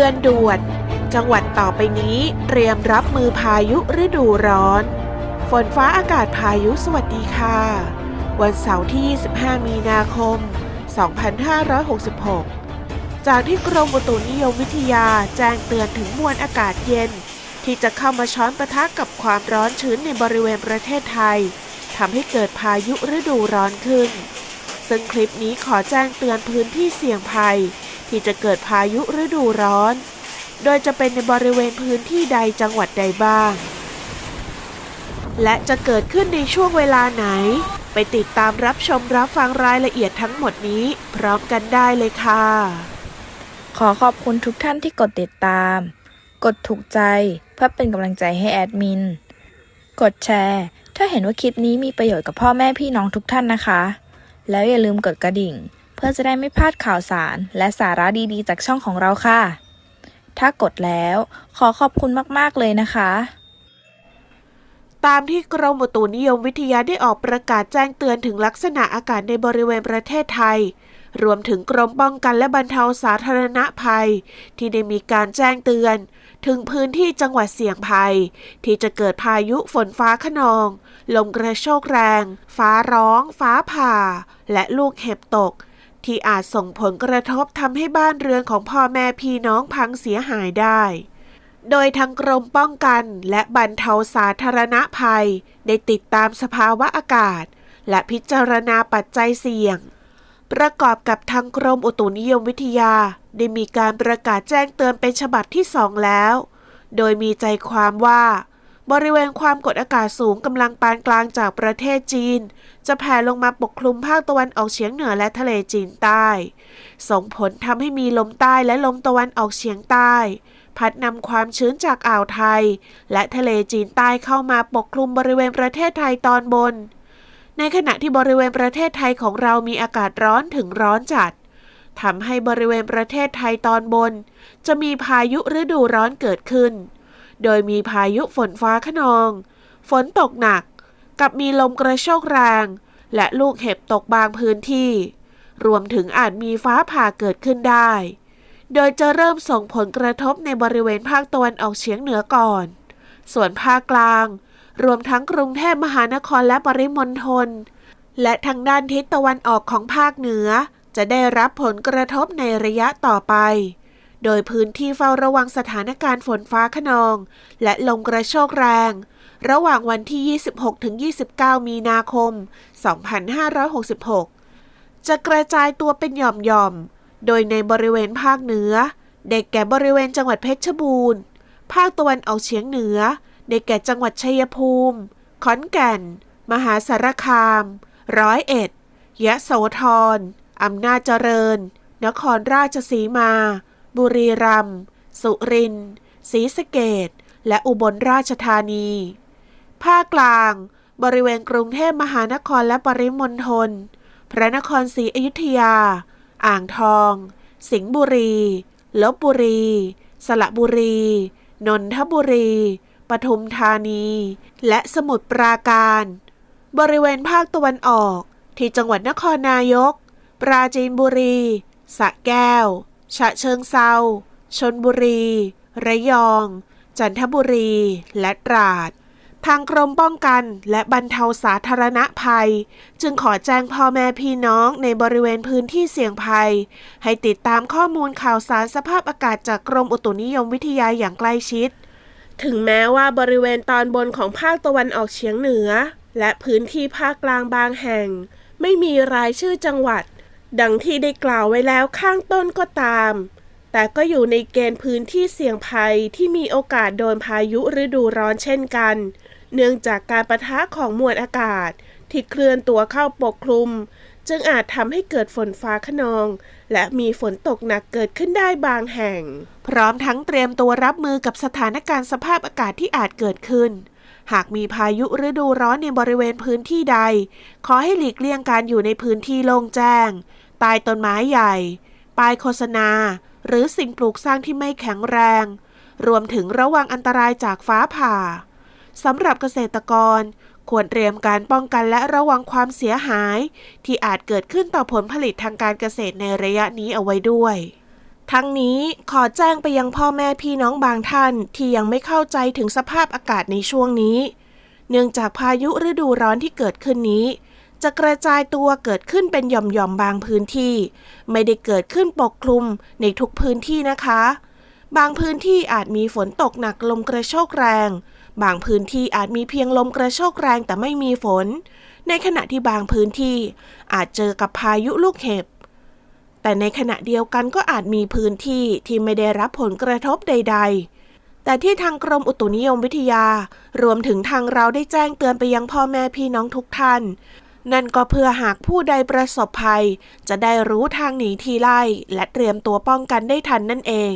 ตือนด่วน จังหวัดต่อไปนี้เตรียมรับมือพายุฤดูร้อน ฝนฟ้าอากาศพายุสวัสดีค่ะ วันเสาร์ที่ 25 มีนาคม 2566 จากที่กรมอุตุนิยมวิทยาแจ้งเตือนถึงมวลอากาศเย็น ที่จะเข้ามาช้อนประทะกับความร้อนชื้นในบริเวณประเทศไทยทำให้เกิดพายุฤดูร้อนขึ้น ซึ่งคลิปนี้ขอแจ้งเตือนพื้นที่เสี่ยงภัย ที่จะเกิดพายุฤดูร้อน โดยจะเป็นในบริเวณพื้นที่ใดจังหวัดใดบ้าง และจะเกิดขึ้นในช่วงเวลาไหน ไปติดตามรับชมรับฟังรายละเอียดทั้งหมดนี้ พร้อมกันได้เลยค่ะ ขอขอบคุณทุกท่านที่กดติดตาม กดถูกใจเพื่อเป็นกำลังใจให้แอดมิน กดแชร์ ถ้าเห็นว่าคลิปนี้มีประโยชน์กับพ่อแม่พี่น้องทุกท่านนะคะ แล้วอย่าลืมกดกระดิ่ง เพื่อจะได้ไม่พลาดข่าวสารและสาระดีๆ จากช่องของเราค่ะ ถ้ากดแล้วขอขอบคุณมากๆเลยนะคะ ตามที่กรมอุตุนิยมวิทยาได้ออกประกาศแจ้งเตือนถึงลักษณะอากาศในบริเวณประเทศไทย รวมถึงกรมป้องกันและบรรเทาสาธารณภัย ที่ได้มีการแจ้งเตือน ถึงพื้นที่จังหวัดเสี่ยงภัย ที่จะเกิดพายุฝนฟ้าขนอง ลมกระโชกแรง ฟ้าร้อง ฟ้าผ่า และลูกเห็บตก ที่อาจส่งผลกระทบทำให้บ้านเรือนของพ่อแม่พี่น้องพังเสียหายได้ โดยทางกรมป้องกันและบรรเทาสาธารณภัย ได้ติดตามสภาวะอากาศ และพิจารณาปัจจัยเสี่ยง ประกอบกับทางกรมอุตุนิยมวิทยา ได้มีการประกาศแจ้งเตือนเป็นฉบับที่สองแล้ว โดยมีใจความว่า บริเวณความกดอากาศสูงกำลังปานกลางจากประเทศจีน จะแผ่ลงมาปกคลุมภาคตะวันออกเฉียงเหนือและทะเลจีนใต้ ส่งผลทำให้มีลมใต้และลมตะวันออกเฉียงใต้ พัดนำความชื้นจากอ่าวไทย และทะเลจีนใต้เข้ามาปกคลุมบริเวณประเทศไทยตอนบน ในขณะที่บริเวณประเทศไทยของเรามีอากาศร้อนถึงร้อนจัดทำให้บริเวณประเทศไทยตอนบน จะมีพายุฤดูร้อนเกิดขึ้น โดยมีพายุฝนฟ้าขนอง ฝนตกหนัก กับมีลมกระโชกแรง และลูกเห็บตกบางพื้นที่ รวมถึงอาจมีฟ้าผ่าเกิดขึ้นได้ โดยจะเริ่มส่งผลกระทบในบริเวณภาคตะวันออกเฉียงเหนือก่อน ส่วนภาคกลาง รวมทั้งกรุงเทพมหานครและปริมณฑล และทางด้านทิศตะวันออกของภาคเหนือ จะได้รับผลกระทบในระยะต่อไป โดยพื้นที่เฝ้าระวังสถานการณ์ฝนฟ้าขนอง และลมกระโชกแรง ระหว่างวันที่ 26-29 มีนาคม 2566 จะกระจายตัวเป็นหย่อมๆ โดยในบริเวณภาคเหนือเด็กแก่บริเวณจังหวัดเพชรบูรณ์ ภาคตะวันออกเฉียงเหนือเด็กแก่จังหวัดชัยภูมิ ขอนแก่น มหาสารคาม ร้อยเอ็ด ยะโสธรอำนาจเจริญ นครราชสีมา บุรีรัมย์สุรินทร์ศรีสะเกดและอุบลราชธานี ภาคกลาง บริเวณกรุงเทพมหานครและปริมณฑล พระนครศรีอยุธยา อ่างทอง สิงห์บุรี ลบบุรี สระบุรี นนทบุรี ปทุมธานี และสมุทรปราการ บริเวณภาคตะวันออก ที่จังหวัดนครนายก ปราจีนบุรีสระแก้ว ฉะเชิงเซาชนบุรี ระยอง จันทบุรี และตราด ทางกรมป้องกันและบรรเทาสาธารณภัย จึงขอแจ้งพ่อแม่พี่น้องในบริเวณพื้นที่เสี่ยงภัย ให้ติดตามข้อมูลข่าวสารสภาพอากาศจากกรมอุตุนิยมวิทยาอย่างใกล้ชิด ถึงแม้ว่าบริเวณตอนบนของภาคตะวันออกเฉียงเหนือ และพื้นที่ภาคกลางบางแห่ง ไม่มีรายชื่อจังหวัด ดังที่ได้กล่าวไว้แล้วข้างต้นก็ตาม แต่ก็อยู่ในเกณฑ์พื้นที่เสี่ยงภัยที่มีโอกาสโดนพายุฤดูร้อนเช่นกัน เนื่องจากการประทะของมวลอากาศที่เคลื่อนตัวเข้าปกคลุม จึงอาจทำให้เกิดฝนฟ้าขนอง และมีฝนตกหนักเกิดขึ้นได้บางแห่ง พร้อมทั้งเตรียมตัวรับมือกับสถานการณ์สภาพอากาศที่อาจเกิดขึ้น หากมีพายุฤดูร้อนในบริเวณพื้นที่ใด ขอให้หลีกเลี่ยงการอยู่ในพื้นที่โล่งแจ้ง ใต้ต้นไม้ใหญ่ ป้ายโฆษณา หรือสิ่งปลูกสร้างที่ไม่แข็งแรง รวมถึงระวังอันตรายจากฟ้าผ่าสำหรับเกษตรกร ควรเตรียมการป้องกันและระวังความเสียหาย ที่อาจเกิดขึ้นต่อผลผลิตทางการเกษตรในระยะนี้เอาไว้ด้วยทั้งนี้ขอแจ้งไปยังพ่อแม่พี่น้องบางท่านที่ยังไม่เข้าใจถึงสภาพอากาศในช่วงนี้ เนื่องจากพายุฤดูร้อนที่เกิดขึ้นนี้ จะกระจายตัวเกิดขึ้นเป็นหย่อมๆบางพื้นที่ ไม่ได้เกิดขึ้นปกคลุมในทุกพื้นที่นะคะ บางพื้นที่อาจมีฝนตกหนักลมกระโชกแรง บางพื้นที่อาจมีเพียงลมกระโชกแรงแต่ไม่มีฝน ในขณะที่บางพื้นที่อาจเจอกับพายุลูกเห็บ แต่ในขณะเดียวกันก็อาจมีพื้นที่ที่ไม่ได้รับผลกระทบใด ๆแต่ที่ทางกรมอุตุนิยมวิทยา รวมถึงทางเราได้แจ้งเตือนไปยังพ่อแม่พี่น้องทุกท่าน นั่นก็เพื่อหากผู้ใดประสบภัย จะได้รู้ทางหนีทีไล่ และเตรียมตัวป้องกันได้ทันนั่นเอง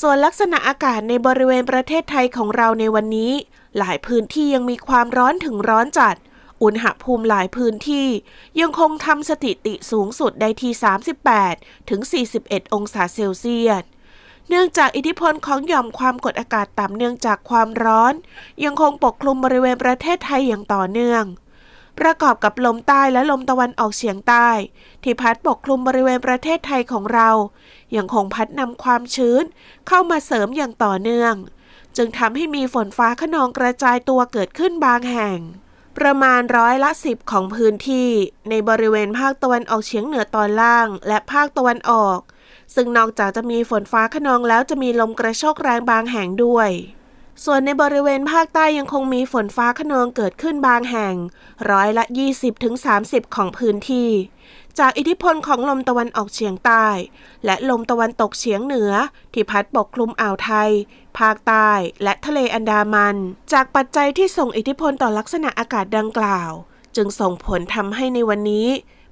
ส่วนลักษณะอากาศในบริเวณประเทศไทยของเราในวันนี้ หลายพื้นที่ยังมีความร้อนถึงร้อนจัด อุณหภูมิหลายพื้นที่ ยังคงทำสถิติสูงสุดได้ที่ 38 ถึง 41 องศาเซลเซียสเนื่องจากอิทธิพลของหย่อมความกดอากาศต่ำเนื่องจากความร้อน ยังคงปกคลุมบริเวณประเทศไทยอย่างต่อเนื่อง ประกอบกับลมใต้และลมตะวันออกเฉียงใต้ ที่พัดปกคลุมบริเวณประเทศไทยของเรายังคงพัดนำความชื้น เข้ามาเสริมอย่างต่อเนื่อง จึงทำให้มีฝนฟ้าขนองกระจายตัวเกิดขึ้นบางแห่ง ประมาณร้อยละสิบของพื้นที่ ในบริเวณภาคตะวันออกเฉียงเหนือตอนล่าง และภาคตะวันออก ซึ่งนอกจากจะมีฝนฟ้าขนองแล้วจะมีลมกระโชกแรงบางแห่งด้วย ส่วนในบริเวณภาคใต้ยังคงมีฝนฟ้าขนองเกิดขึ้นบางแห่ง ร้อยละ 20-30 ของพื้นที่ จากอิทธิพลของลมตะวันออกเฉียงใต้ และลมตะวันตกเฉียงเหนือ ที่พัดปกคลุมอ่าวไทย ภาคใต้และทะเลอันดามัน จากปัจจัยที่ส่งอิทธิพลต่อลักษณะอากาศดังกล่าว จึงส่งผลทำให้ในวันนี้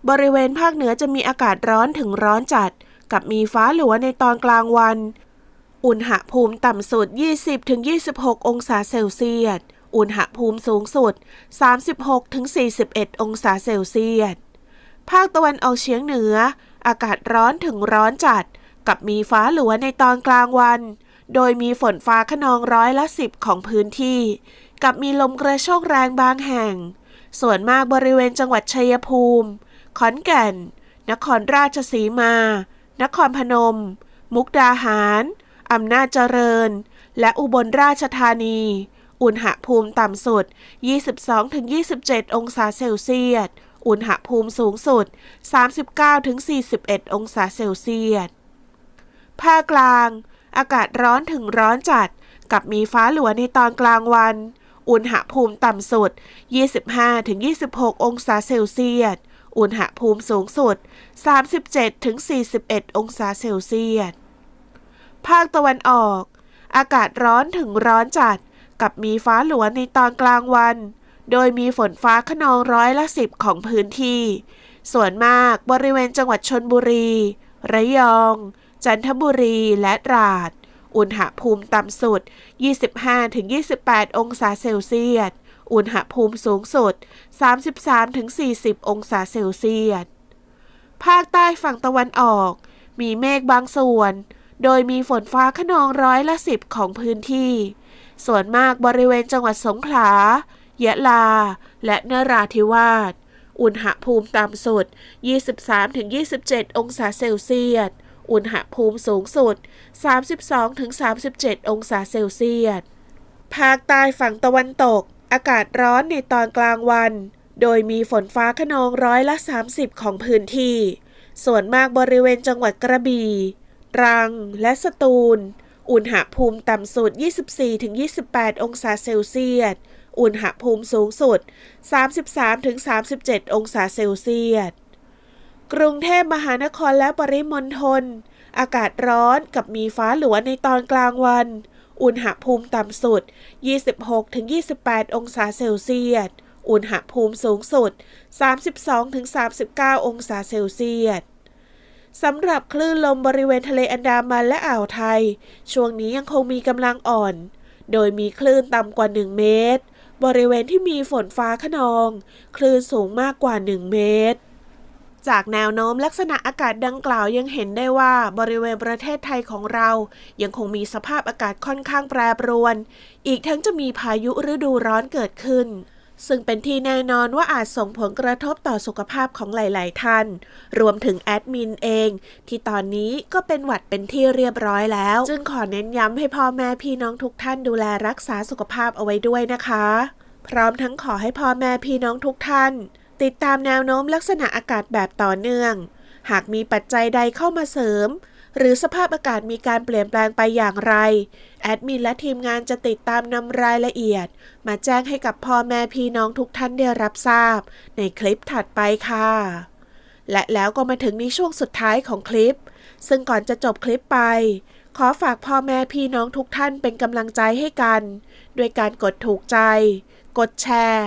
บริเวณภาคเหนือจะมีอากาศร้อนถึงร้อนจัด กับมีฟ้าหลัวในตอนกลางวัน อุณหภูมิต่ำสุด 20-26 องศาเซลเซียส อุณหภูมิสูงสุด 36-41 องศาเซลเซียส ภาคตะวันออกเฉียงเหนือ อากาศร้อนถึงร้อนจัด กับมีฟ้าหลัวในตอนกลางวัน โดยมีฝนฟ้าขนองร้อยละสิบของพื้นที่ กับมีลมกระโชกแรงบางแห่ง ส่วนมากบริเวณจังหวัดชัยภูมิ ขอนแก่น นครราชสีมา นครพนม มุกดาหาร อำนาจเจริญ และอุบลราชธานี อุณหภูมิต่ำสุด 22-27 องศาเซลเซียส อุณหภูมิสูงสุด 39-41 องศาเซลเซียส ภาคกลาง อากาศร้อนถึงร้อนจัด กับมีฟ้าหลัวในตอนกลางวัน อุณหภูมิต่ำสุด 25-26 องศาเซลเซียส อุณหภูมิสูงสุด 37-41 องศาเซลเซียส ภาคตะวันออก อากาศร้อนถึงร้อนจัด กับมีฟ้าหลวในตอนกลางวัน โดยมีฝนฟ้าขนองร้อยละสิบของพื้นที่ ส่วนมากบริเวณจังหวัดชนบุรี ระยอง จันทบุรีและตราด อุณหภูมิต่ำสุด 25-28 องศาเซลเซียส อุณหภูมิสูงสุด 33-40 องศาเซลเซียส ภาคใต้ฝั่งตะวันออก มีเมฆบางส่วน โดยมีฝนฟ้าขนองร้อยละสิบของพื้นที่ ส่วนมากบริเวณจังหวัดสงขลา ยะลา และนราธิวาส อุณหภูมิต่ำสุด 23-27 องศาเซลเซียส อุณหภูมิสูงสุด 32-37 องศาเซลเซียส ภาคใต้ฝั่งตะวันตก อากาศร้อนในตอนกลางวัน โดยมีฝนฟ้าขนองร้อยละ 30 ของพื้นที่ ส่วนมากบริเวณจังหวัดกระบี่ ตรัง และสตูล อุณหภูมิต่ำสุด 24-28 องศาเซลเซียส อุณหภูมิสูงสุด 33-37 องศาเซลเซียส กรุงเทพมหานครและปริมณฑล อากาศร้อนกับมีฟ้าหลัวในตอนกลางวัน อุณหภูมิต่ำสุด 26-28 องศาเซลเซียส อุณหภูมิสูงสุด 32-39 องศาเซลเซียส สำหรับคลื่นลมบริเวณทะเลอันดามันและอ่าวไทย ช่วงนี้ยังคงมีกำลังอ่อน โดยมีคลื่นต่ำกว่า 1 เมตร บริเวณที่มีฝนฟ้าขนอง คลื่นสูงมากกว่า 1 เมตร จากแนวโน้มลักษณะอากาศดังกล่าวยังเห็นได้ว่าบริเวณประเทศไทยของเรา ยังคงมีสภาพอากาศค่อนข้างแปรปรวน อีกทั้งจะมีพายุฤดูร้อนเกิดขึ้น ซึ่งเป็นที่แน่นอนว่าอาจส่งผลกระทบต่อสุขภาพของหลาย ๆ ท่าน รวมถึงแอดมินเอง ที่ตอนนี้ก็เป็นหวัดเป็นที่เรียบร้อยแล้ว จึงขอเน้นย้ำให้พ่อแม่พี่น้องทุกท่านดูแลรักษาสุขภาพเอาไว้ด้วยนะคะ พร้อมทั้งขอให้พ่อแม่พี่น้องทุกท่าน ติดตามแนวโน้มลักษณะอากาศแบบต่อเนื่อง หากมีปัจจัยใดเข้ามาเสริม หรือสภาพอากาศมีการเปลี่ยนแปลงไปอย่างไร แอดมินและทีมงานจะติดตามนำรายละเอียด มาแจ้งให้กับพ่อแม่พี่น้องทุกท่านได้รับทราบ ในคลิปถัดไปค่ะ และแล้วก็มาถึงในช่วงสุดท้ายของคลิป ซึ่งก่อนจะจบคลิปไป ขอฝากพ่อแม่พี่น้องทุกท่านเป็นกำลังใจให้กัน ด้วยการกดถูกใจ กดแชร์